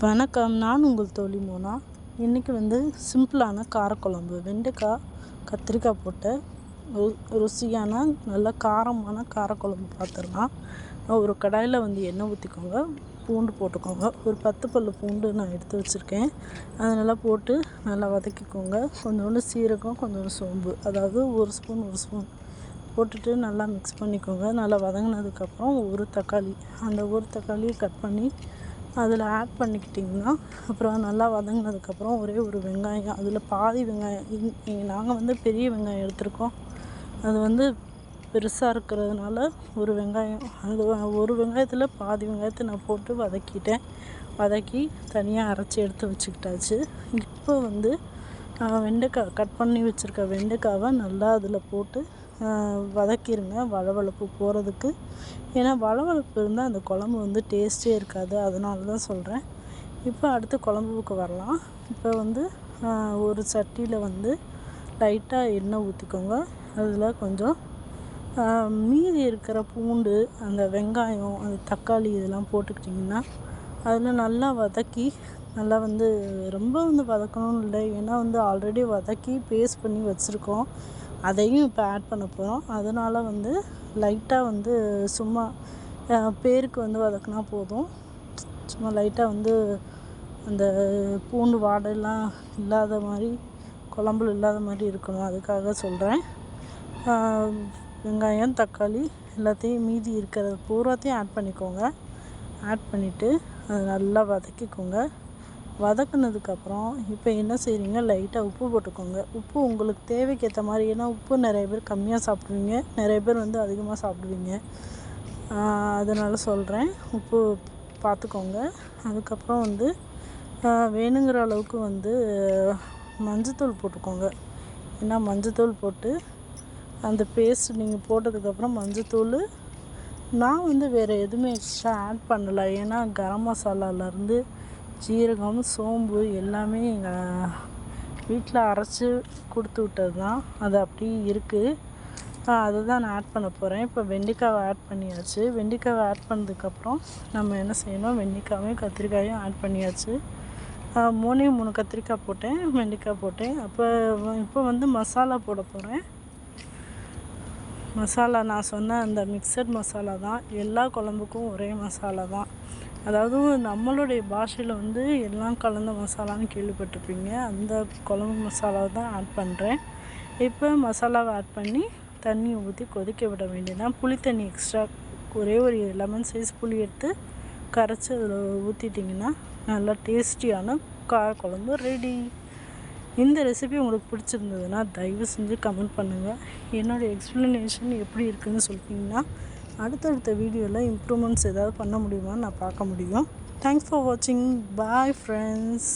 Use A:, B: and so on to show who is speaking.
A: வணக்கம் நான் உங்கள் தோழி மோனா. இன்றைக்கி வந்து சிம்பிளான காரக்குழம்பு. வெண்டைக்காய் கத்திரிக்காய் போட்டு ரு ருசியான நல்ல காரமான காரக்குழம்பு பார்த்துடலாம் ஒரு கடாயில் வந்து எண்ணெய் ஊற்றிக்கோங்க பூண்டு போட்டுக்கோங்க. ஒரு பத்து பல் பூண்டு நான் எடுத்து வச்சுருக்கேன். அதை நல்லா போட்டு நல்லா வதக்கிக்கோங்க. கொஞ்சோண்டு சீரகம் கொஞ்சோண்டு சோம்பு. அதாவது ஒரு ஸ்பூன் ஒரு ஸ்பூன் போட்டுட்டு நல்லா மிக்ஸ் பண்ணிக்கோங்க. நல்லா வதங்கினதுக்கப்புறம் ஒரு தக்காளி. அந்த ஒரு தக்காளியை கட் பண்ணி அதில் ஆட் பண்ணிக்கிட்டிங்கன்னா அப்புறம் நல்லா வதங்கினதுக்கப்புறம் ஒரே ஒரு வெங்காயம் அதில் பாதி வெங்காயம் நாங்கள் வந்து பெரிய வெங்காயம் எடுத்திருக்கோம். அது வந்து பெருசாக இருக்கிறதுனால ஒரு வெங்காயம் அது ஒரு வெங்காயத்தில் பாதி வெங்காயத்தை நான் போட்டு வதக்கிட்டேன். வதக்கி தனியாக அரைச்சி எடுத்து வச்சுக்கிட்டாச்சு. இப்போ வந்து வெண்டைக்காய் கட் பண்ணி வச்சுருக்க வெண்டைக்காவை நல்லா அதில் போட்டு வதக்கிடுங்க வழவழப்பு போகிறதுக்கு ஏன்னா வழவழப்பு இருந்தால் அந்த குழம்பு வந்து டேஸ்ட்டே இருக்காது. அதனால தான் சொல்கிறேன் இப்போ அடுத்து குழம்புக்கு வரலாம். இப்போ வந்து ஒரு சட்டியில் வந்து லைட்டாக எண்ணெய் ஊற்றிக்கோங்க அதில் கொஞ்சம் மீதி இருக்கிற பூண்டு அந்த வெங்காயம் அந்த தக்காளி இதெல்லாம் போட்டுக்கிட்டிங்கன்னா அதில் நல்லா வதக்கி நல்லா வந்து ரொம்ப வந்து வதக்கணும்னு இல்லை. ஏன்னா வந்து ஆல்ரெடி வதக்கி பேஸ்ட் பண்ணி வச்சுருக்கோம். அதையும் இப்போ ஆட் பண்ண போகிறோம் அதனால் வந்து லைட்டாக வந்து சும்மா பேருக்கு வந்து வதக்குனா போதும். சும்மா லைட்டாக வந்து அந்த பூண்டு வாடையெல்லாம் இல்லாத மாதிரி குழம்புல இல்லாத மாதிரி இருக்கணும். அதுக்காக சொல்கிறேன் வெங்காயம் தக்காளி எல்லாத்தையும் மீதி இருக்கிற பூராத்தையும் ஆட் பண்ணிக்கோங்க. ஆட் பண்ணிவிட்டு அதை நல்லா வதக்கிக்கோங்க. வதக்குனதுக்கப்புறம் இப்போ என்ன செய்கிறீங்க லைட்டாக உப்பு போட்டுக்கோங்க. உப்பு உங்களுக்கு தேவைக்கு ஏற்ற மாதிரி ஏன்னா உப்பு நிறைய பேர் கம்மியாக சாப்பிடுவீங்க. நிறைய பேர் வந்து அதிகமாக சாப்பிடுவீங்க. அதனால் சொல்கிறேன் உப்பு பார்த்துக்கோங்க. அதுக்கப்புறம் வந்து வேணுங்கிற அளவுக்கு வந்து மஞ்சத்தூள் போட்டுக்கோங்க. ஏன்னா மஞ்சத்தூள் போட்டு அந்த பேஸ்ட் நீங்கள் போட்டதுக்கப்புறம் மஞ்சத்தூள். நான் வந்து வேறு எதுவுமே எக்ஸ்ட்ரா ஆட் பண்ணலை. ஏன்னா கரம் மசாலாலேருந்து ஜீரகம் சோம்பு எல்லாமே எங்கள் வீட்டில் அரைச்சி கொடுத்து விட்டது தான் அது அப்படியே இருக்குது அதை தான் நான் ஆட் பண்ண போகிறேன் இப்போ வெண்டைக்காவை ஆட் பண்ணியாச்சு. வெண்டைக்காவை ஆட் பண்ணதுக்கப்புறம் நம்ம என்ன செய்யணும்? வெண்டைக்காவையும் கத்திரிக்காயும் ஆட் பண்ணியாச்சு. மூணே மூணு கத்திரிக்காய் போட்டேன் வெண்டைக்காய் போட்டேன். அப்போ இப்போ வந்து மசாலா போட போகிறேன் மசாலா நான் சொன்ன அந்த மிக்சட் மசாலா தான். எல்லா குழம்புக்கும் ஒரே மசாலா தான். அதாவது நம்மளுடைய பாஷையில் வந்து எல்லாம் கலந்த மசாலான்னு கேள்விப்பட்டிருப்பீங்க. அந்த குழம்பு மசாலாவை தான் ஆட் பண்ணுறேன் இப்போ மசாலாவை ஆட் பண்ணி தண்ணி ஊற்றி கொதிக்க விட வேண்டியதான் புளி தண்ணி எக்ஸ்ட்ரா ஒரே ஒரு லெமன் சைஸ் புளி எடுத்து கரைச்சி அதில் ஊற்றிட்டிங்கன்னா நல்லா டேஸ்டியான காரக்குழம்பு ரெடி இந்த ரெசிபி உங்களுக்கு பிடிச்சிருந்ததுன்னா தயவு செஞ்சு கமெண்ட் பண்ணுங்கள் என்னோடய எக்ஸ்ப்ளனேஷன் எப்படி இருக்குதுன்னு சொல்லிட்டிங்கன்னா அடுத்தடுத்த வீடியோவில் இம்ப்ரூவ்மெண்ட்ஸ் ஏதாவது பண்ண முடியுமான்னு நான் பார்க்க முடியும். தேங்க்ஸ் ஃபார் வாட்சிங் பாய் ஃப்ரெண்ட்ஸ்